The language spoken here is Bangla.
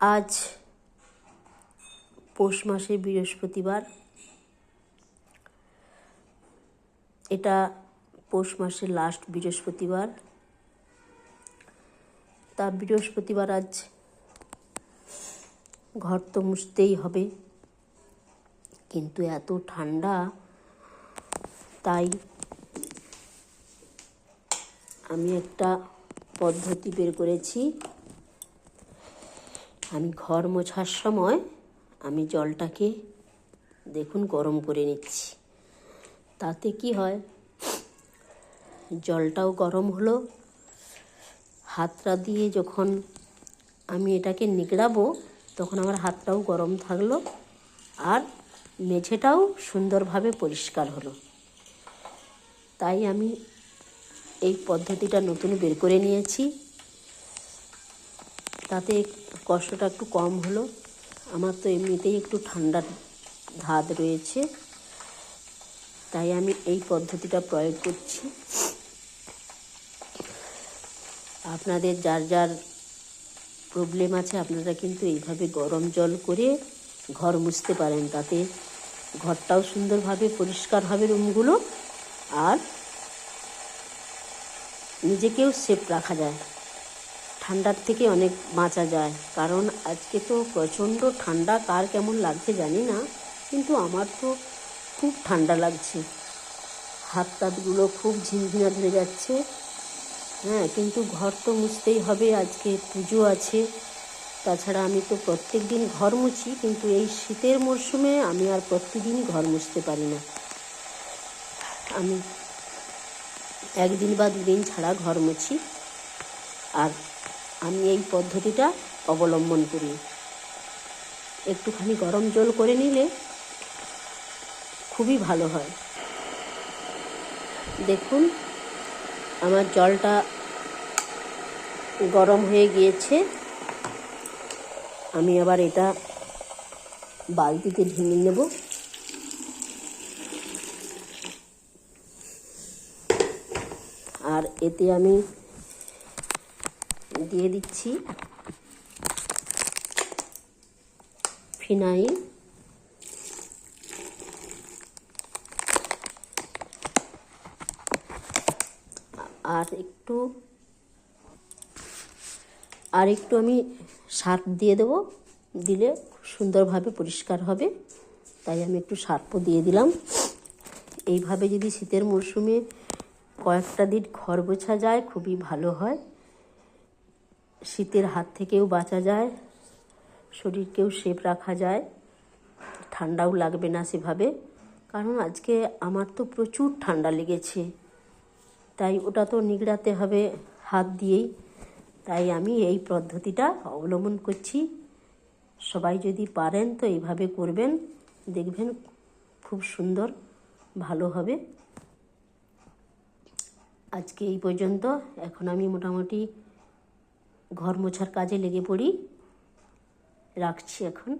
আজ পৌষ মাসে বৃহস্পতিবার। এটা পৌষ মাসের লাস্ট বৃহস্পতিবার। তা বৃহস্পতিবার আজ ঘর তো মুছতেই হবে। কিন্তু এত ঠান্ডা, তাই আমি একটা পদ্ধতি বের করেছি। আমি ঘর মোছার সময় আমি জলটাকে দেখুন গরম করে নিচ্ছি। তাতে কি হয়? জলটাও গরম হলো। হাতটা দিয়ে যখন আমি এটাকে নিগড়াবো, তখন আমার হাতটাও গরম থাকল আর মেঝেটাও সুন্দরভাবে পরিষ্কার হলো। তাই আমি এই পদ্ধতিটা নতুন বের করে নিয়েছি। তাতে কষ্টটা একটু কম হলো। আমার তো এমনিতেই একটু ঠান্ডার ধাত রয়েছে। তাই আমি এই পদ্ধতিটা প্রয়োগ করছি। আপনাদের যার যার প্রবলেম আছে, আপনারা কিন্তু এইভাবে গরম জল করে ঘর মুছতে পারেন। তাতে ঘরটাও সুন্দরভাবে পরিষ্কার হবে রুমগুলো। আর নিজেকেও সেফ রাখা যায়। ঠান্ডার থেকে অনেক বাঁচা যায়। কারণ আজকে তো প্রচণ্ড ঠান্ডা, কার কেমন লাগছে জানি না, কিন্তু আমার তো খুব ঠান্ডা লাগছে। হাত তাতগুলো খুব ঝিনঝিনা ধরে যাচ্ছে। হ্যাঁ কিন্তু ঘর তো মুছতেই হবে, আজকে পুজো আছে। তাছাড়া আমি তো প্রত্যেক দিন ঘর মুছি, কিন্তু এই শীতের মরশুমে আমি আর প্রত্যেকদিন ঘর মুছতে পারি না। আমি একদিন বা দুদিন ছাড়া ঘর মুছি। আর আমি এই পদ্ধতিটা অবলম্বন করি। একটুখানি গরম জল করে নিলে খুবই ভালো হয়। দেখুন, আমার জলটা গরম হয়ে গিয়েছে। আমি আবার এটা বালতিতে ঢেলে নেব। আর এতে আমি দিয়ে দিচ্ছি। ফিনাইল। আর একটু আর একটু আমি সার্ফ দিয়ে দেবো। দিলে খুব সুন্দরভাবে পরিষ্কার হবে। তাই আমি একটু সার্ফও দিয়ে দিলাম। এইভাবে যদি শীতের মরশুমে কয়েকটা দিন ঘর গোছা যায়, খুবই ভালো হয়। শীতের হাত থেকেও বাঁচা যায়, শরীরকেও সেফ রাখা যায়, ঠান্ডাও লাগবে না সেভাবে। কারণ আজকে আমার তো প্রচুর ঠান্ডা লেগেছে, তাই ওটা তো নিগড়াতে হবে হাত দিয়েই। তাই আমি এই পদ্ধতিটা অবলম্বন করছি। সবাই যদি পারেন তো এইভাবে করবেন, দেখবেন খুব সুন্দর, ভালো হবে। আজকে এই পর্যন্ত, এখন আমি মোটামুটি ঘর মোছার কাজে লেগে পড়ি। রাখছি এখন।